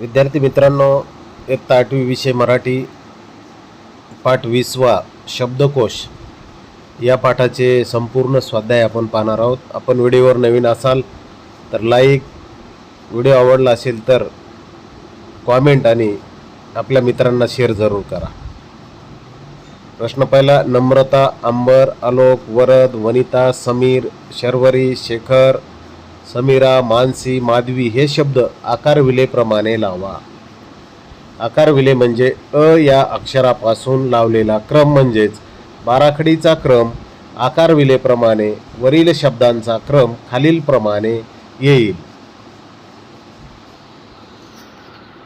विद्यार्थी मित्रांनो इयत्ता आठवी विषय मराठी पाठ वीसवा शब्दकोश. या पाठाचे संपूर्ण स्वाध्याय आपण पाहणार आहोत. आपण व्हिडिओवर नवीन असाल तर लाईक व्हिडिओ आवडला असेल तर कॉमेंट आणि आपल्या मित्रांना शेअर जरूर करा. प्रश्न पहिला नम्रता अंबर आलोक वरद वनिता समीर शर्वरी शेखर समीरा मानसी माधवी हे शब्द आकारविलेप्रमाणे लावा. आकारविले म्हणजे अ या अक्षरापासून लावलेला क्रम म्हणजेच बाराखडीचा क्रम आकारविलेप्रमाणे वरील शब्दांचा क्रम खालीलप्रमाणे येईल.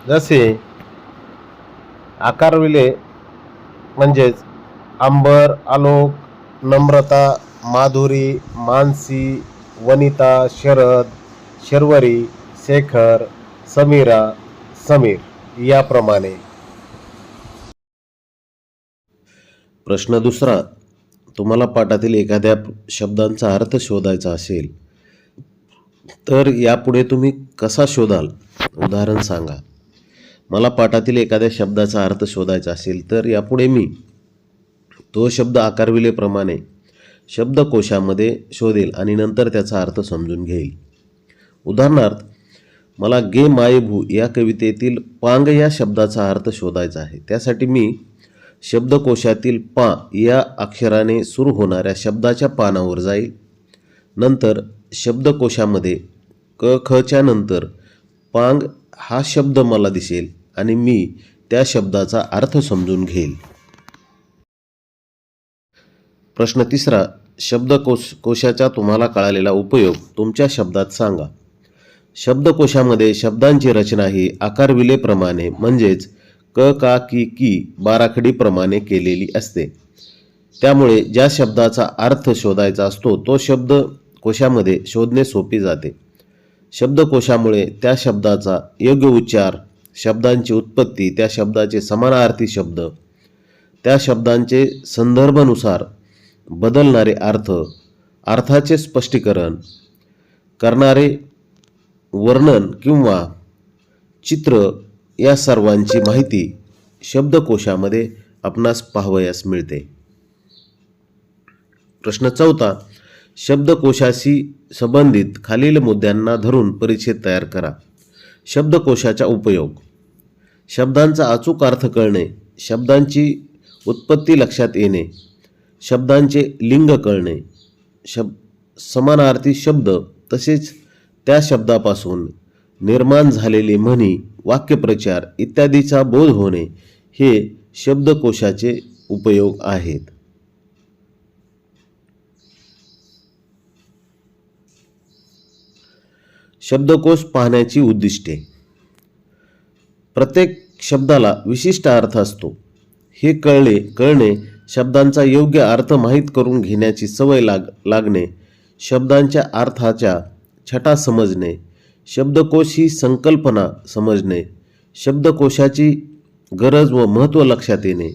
जसे आकारविले म्हणजेच अंबर आलोक नम्रता माधुरी मानसी वनिता शरद शर्वरी शेखर समीरा समीर याप्रमाणे. प्रश्न दुसरा तुम्हाला पाठातील एखाद्या शब्दांचा अर्थ शोधायचा असेल तर यापुढे तुम्ही कसा शोधाल? उदाहरण सांगा. मला पाठातील एखाद्या शब्दाचा अर्थ शोधायचा असेल तर यापुढे मी तो शब्द आकारविलेप्रमाणे शब्दकोशामध्ये शोधेल आणि नंतर त्याचा अर्थ समजून घेईल. उदाहरणार्थ मला गे मायभू या कवितेतील पांग या शब्दाचा अर्थ शोधायचा आहे. त्यासाठी मी शब्दकोशातील पा या अक्षराने सुरू होणाऱ्या शब्दाच्या पानावर जाईल. नंतर शब्दकोशामध्ये क खच्या नंतर पांग हा शब्द मला दिसेल आणि मी त्या शब्दाचा अर्थ समजून घेईल. प्रश्न तिसरा शब्दकोश कोशाचा तुम्हाला कळालेला उपयोग तुमच्या शब्दात सांगा. शब्दकोशामध्ये शब्दांची रचना ही आकारविलेप्रमाणे म्हणजेच क का की की बाराखडीप्रमाणे केलेली असते. त्यामुळे ज्या शब्दाचा अर्थ शोधायचा असतो तो शब्द कोशामध्ये शोधणे सोपे जाते. शब्दकोशामुळे त्या शब्दाचा योग्य उच्चार शब्दांची उत्पत्ती त्या शब्दाचे समानार्थी शब्द त्या शब्दांचे संदर्भानुसार बदलणारे अर्थ अर्थाचे स्पष्टीकरण करणारे वर्णन किंवा चित्र या सर्वांची माहिती शब्दकोशामध्ये आपणास पाहावयास मिळते. प्रश्न चौथा शब्दकोशाशी संबंधित खालील मुद्द्यांना धरून परिच्छेद तयार करा. शब्दकोशाचा उपयोग शब्दांचा अचूक अर्थ कळणे शब्दांची उत्पत्ती लक्षात येणे शब्दांचे लिंग कळणे शब समानार्थी शब्द तसेच त्या शब्दापासून निर्माण झालेले म्हणी वाक्यप्रचार इत्यादीचा बोध होणे हे शब्दकोशाचे उपयोग आहेत. शब्दकोश पाहण्याची उद्दिष्टे. प्रत्येक शब्दाला विशिष्ट अर्थ असतो. हे कळले कळणे शब्दांचा योग्य अर्थ माहीत करून घेण्याची सवय लाग लागणे शब्दांच्या अर्थाच्या छटा समजणे शब्दकोश ही संकल्पना समजणे शब्दकोशाची गरज व महत्त्व लक्षात येणे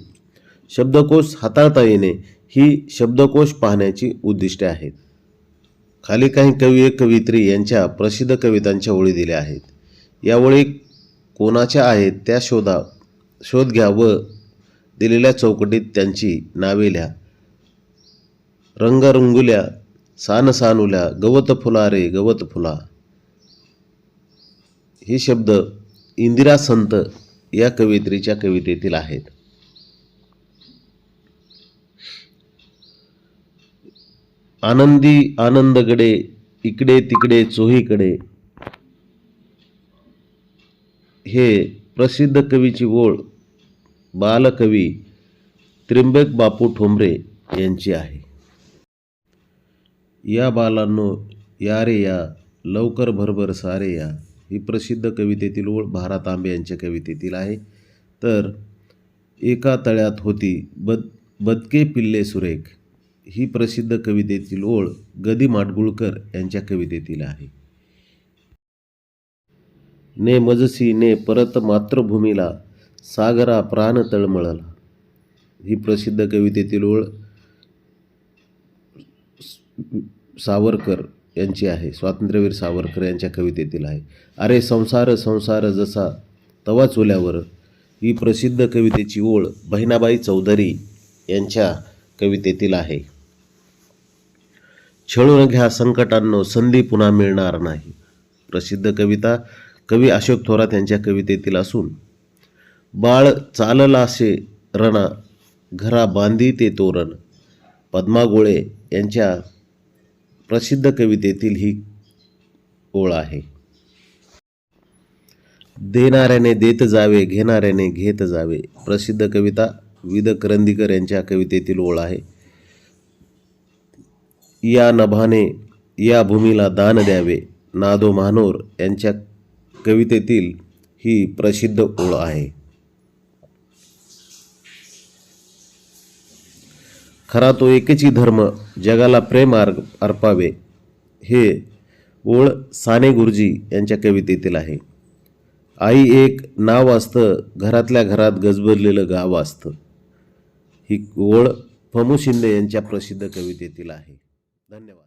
शब्दकोश हाताळता येणे ही शब्दकोश पाहण्याची उद्दिष्टे आहेत. खाली काही कवी कवित्री यांच्या प्रसिद्ध कवितांच्या ओळी दिल्या आहेत. या ओळी कोणाच्या आहेत त्या शोधा शोध घ्या व दिलेल्या चौकटीत त्यांची नावे लिहा रंगरंगुल्या सानसानुल्या गवत फुला रे गवत फुला हे शब्द इंदिरा संत या कवित्रीच्या कवितेतील आहेत. आनंदी आनंदगडे इकडे तिकडे चोहीकडे. हे प्रसिद्ध कवीची ओळ बालकवी त्रिंबक बापू ठोंबरे यांची आहे. या बालांनो या रे या लवकर भरभर सारे या ही प्रसिद्ध कवितेतील ओळ भारा तांबे यांच्या कवितेतील आहे. तर एका तळ्यात होती बद बदके पिल्ले सुरेख ही प्रसिद्ध कवितेतील ओळ गदी माडगुळकर यांच्या कवितेतील आहे. ने मजसी ने परत मातृभूमीला सागरा प्राण तळमळला ही प्रसिद्ध कवितेतील ओळ सावरकर यांची आहे. स्वातंत्र्यवीर सावरकर यांच्या कवितेतील आहे. अरे संसार संसार जसा तवा चुल्यावर. ही प्रसिद्ध कवितेची ओळ बहिणाबाई चौधरी यांच्या कवितेतील आहे. छळून घ्या संकटांनो संधी पुन्हा मिळणार नाही. प्रसिद्ध कविता कवी अशोक थोरात यांच्या कवितेतील असून बाळ चाललासे रणा घरा बांधी ते तोरण. पद्मा गोळे यांच्या प्रसिद्ध कवितेतील ही ओळ आहे. देणाऱ्याने देत जावे घेणाऱ्याने घेत जावे प्रसिद्ध कविता विद करंदीकर यांच्या कवितेतील ओळ आहे. या नभाने या भूमीला दान द्यावे नादो महानोर यांच्या कवितेतील ही प्रसिद्ध ओळ आहे. खरा तो एकची धर्म जगाला प्रेम अर् अर्पावे. हे ओळ साने गुरुजी यांच्या कवितेतील आहे. आई एक नाव असतं घरातल्या घरात गजबजलेलं गाव असतं. ही ओळ फमू शिंदे यांच्या प्रसिद्ध कवितेतील आहे. धन्यवाद.